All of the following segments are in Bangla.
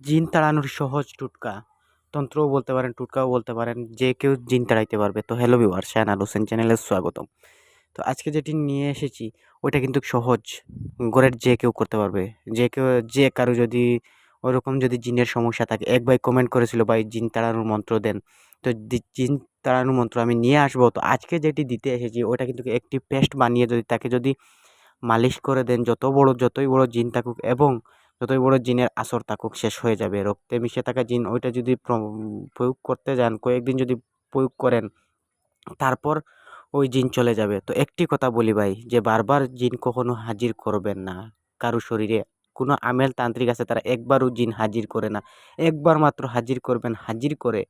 জিন তাড়ানোর সহজ টুটকা। তন্ত্রও বলতে পারেন, টুটকাও বলতে পারেন, যে কেউ জিন তাড়াইতে পারবে। তো হ্যালো ভিউয়ার শাহানার হোসেন চ্যানেলে স্বাগতম। তো আজকে যেটি নিয়ে এসেছি, ওইটা কিন্তু সহজ। ঘরের যে কেউ করতে পারবে, যে কেউ, যে কারও যদি ওরকম যদি জিনের সমস্যা থাকে, এক ভাই কমেন্ট করেছিল, ভাই, জিন তাড়ানোর মন্ত্র দেন। তো জিন তাড়ানোর মন্ত্র আমি নিয়ে আসব। তো আজকে যেটি দিতে এসেছি ওটা কিন্তু একটি পেস্ট বানিয়ে যদি তাকে যদি মালিশ করে দেন, যত বড়, যতই বড় জিন থাকুক এবং যতই বড় জিনের আসর থাকুক, শেষ হয়ে যাবে। রক্তে মিশে থাকা জিন ওইটা যদি প্র- প্রয়োগ করতে যান, কয়েকদিন যদি প্রয়োগ করেন, তারপর ওই জিন চলে যাবে। তো একটি কথা বলি ভাই, যে বারবার জিন কখনো হাজির করবেন না। কারও শরীরে কোনো আমেল তান্ত্রিক আছে, তারা একবারও জিন হাজির করে না। একবার মাত্র হাজির করবেন, হাজির করে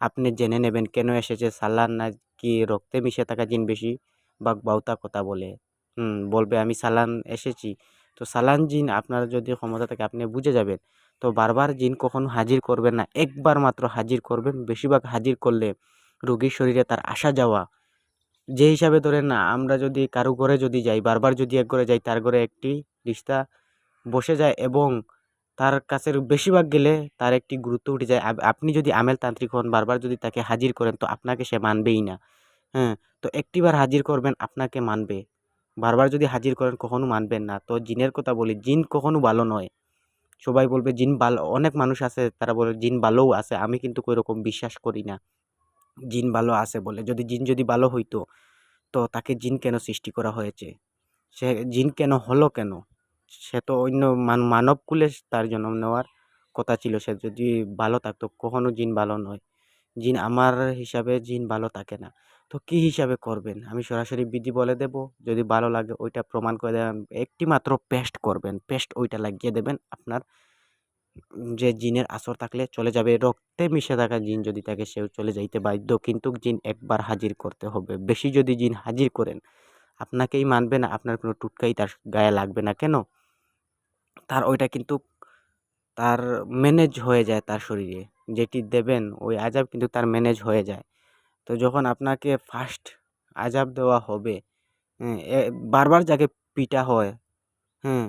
আপনি জেনে নেবেন কেন এসেছে সালান না কি রক্তে মিশে থাকা জিন বেশি বাক বাউতা কথা বলে। হুম, বলবে, আমি সালান এসেছি। তো সালান জিন আপনার যদি ক্ষমতা থাকে আপনি বুঝে যাবেন। তো বারবার জিন কখনো হাজির করবেন না, একবার মাত্র হাজির করবেন। বেশিরভাগ হাজির করলে রোগীর শরীরে তার আসা যাওয়া। যে হিসাবে ধরেন না, আমরা যদি কারও ঘরে যদি যাই, বারবার যদি এক ঘরে যাই, তার ঘরে একটি রিশতা বসে যায় এবং তার কাছে বেশিরভাগ গেলে তার একটি গুরুত্ব উঠে যায়। আপনি যদি আমেল তান্ত্রিক হন, বারবার যদি তাকে হাজির করেন, তো আপনাকে সে মানবেই না। হ্যাঁ তো একটিবার হাজির করবেন, আপনাকে মানবে। বারবার যদি হাজির করেন, কখনো মানবেন না। তো জিনের কথা বলি, জিন কখনো ভালো নয়। সবাই বলবে, জিন ভালো অনেক মানুষ আছে, তারা বলে, জিন ভালোও আছে। আমি কিন্তু রকম বিশ্বাস করি না। জিন ভালো আছে বলে। যদি জিন যদি ভালো হইতো, তো তাকে জিন কেন সৃষ্টি করা হয়েছে? সে জিন কেন হলো কেন? সে তো অন্য মান মানবকুলে তার জন্ম নেওয়ার কথা ছিল। সে যদি ভালো থাকতো, কখনো জিন ভালো নয়। জিন আমার হিসাবে জিন ভালো থাকে না। তো কী হিসাবে করবেন? আমি সরাসরি বিধি বলে দেব, যদি ভালো লাগে ওইটা প্রমাণ করে দেবেন, একটি মাত্র পেস্ট করবেন পেস্ট ওইটা লাগিয়ে দেবেন, আপনার যে জিনের আসর থাকলে চলে যাবে, রক্তে মিশে থাকা জিন যদি থাকে সেও চলে যাইতে বাধ্য, কিন্তু জিন একবার হাজির করতে হবে। বেশি যদি জিন হাজির করেন, আপনাকেই মানবে না, আপনার কোনো টুটকাই তার গায়ে লাগবে না। কেন? তার ওইটা কিন্তু তার ম্যানেজ হয়ে যায় তার শরীরে। যেটি দেবেন ওই আজাব কিন্তু তার ম্যানেজ হয়ে যায়। তো যখন আপনাকে ফার্স্ট আজাব দেওয়া হবে হ্যাঁ বারবার যাকে পিটা হয় হ্যাঁ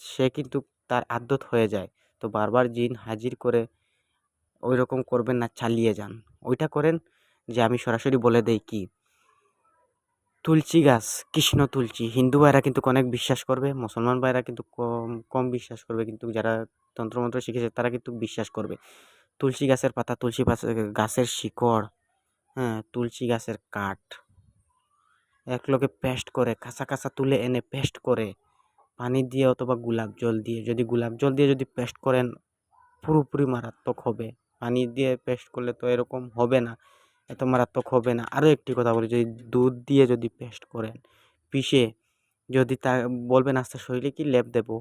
সে কিন্তু তার আদ্যত হয়ে যায়। তো বারবার জিন হাজির করে ওই রকম করবেন না, চালিয়ে যান। ওইটা করেন যে আমি সরাসরি বলে দেই কি, তুলসী গাছ, কৃষ্ণ তুলসী, হিন্দু ভাইরা কিন্তু অনেক বিশ্বাস করবে, মুসলমান ভাইরা কিন্তু কম কম বিশ্বাস করবে, কিন্তু যারা তন্ত্রমন্ত্র শিখেছে তারা কিন্তু বিশ্বাস করবে। তুলসী গাছের পাতা, তুলসী গাছের শিকড় হ্যাঁ তুলসী গাছের কাঠ। একলগে পেস্ট করে, কাঁচা কাঁচা তুলে এনে পেস্ট করে, পানি দিয়ে অথবা গোলাপ জল দিয়ে, যদি গোলাপ জল দিয়ে যদি পেস্ট করেন, পুরোপুরি মারাত্মক হবে। পানি দিয়ে পেস্ট করলে তো এরকম হবে না, এত মারাত্মক হবে না। আরও একটি কথা বলি, যদি দুধ দিয়ে যদি পেস্ট করেন, পিষে যদি তা, বলবেন আস্তে শরীরে কি লেপ দেবো?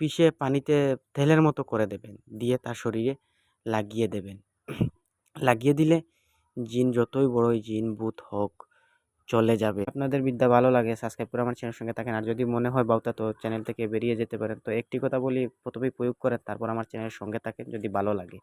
পিষে পানিতে তেলের মতো করে দেবেন, দিয়ে তার শরীরে লাগিয়ে দেবেন। লাগিয়ে দিলে জিন যতই বড়ই জিন, ভূত হোক, চলে যাবে। আপনাদের বিদ্যা ভালো লাগে সাবস্ক্রাইব করে আমার চ্যানেলের সঙ্গে থাকেন। আর যদি মনে হয় বাউতা, তো চ্যানেল থেকে বেরিয়ে যেতে পারেন। তো একটি কথা বলি, প্রথমেই প্রয়োগ করেন, তারপর আমার চ্যানেলের সঙ্গে থাকেন, যদি ভালো লাগে।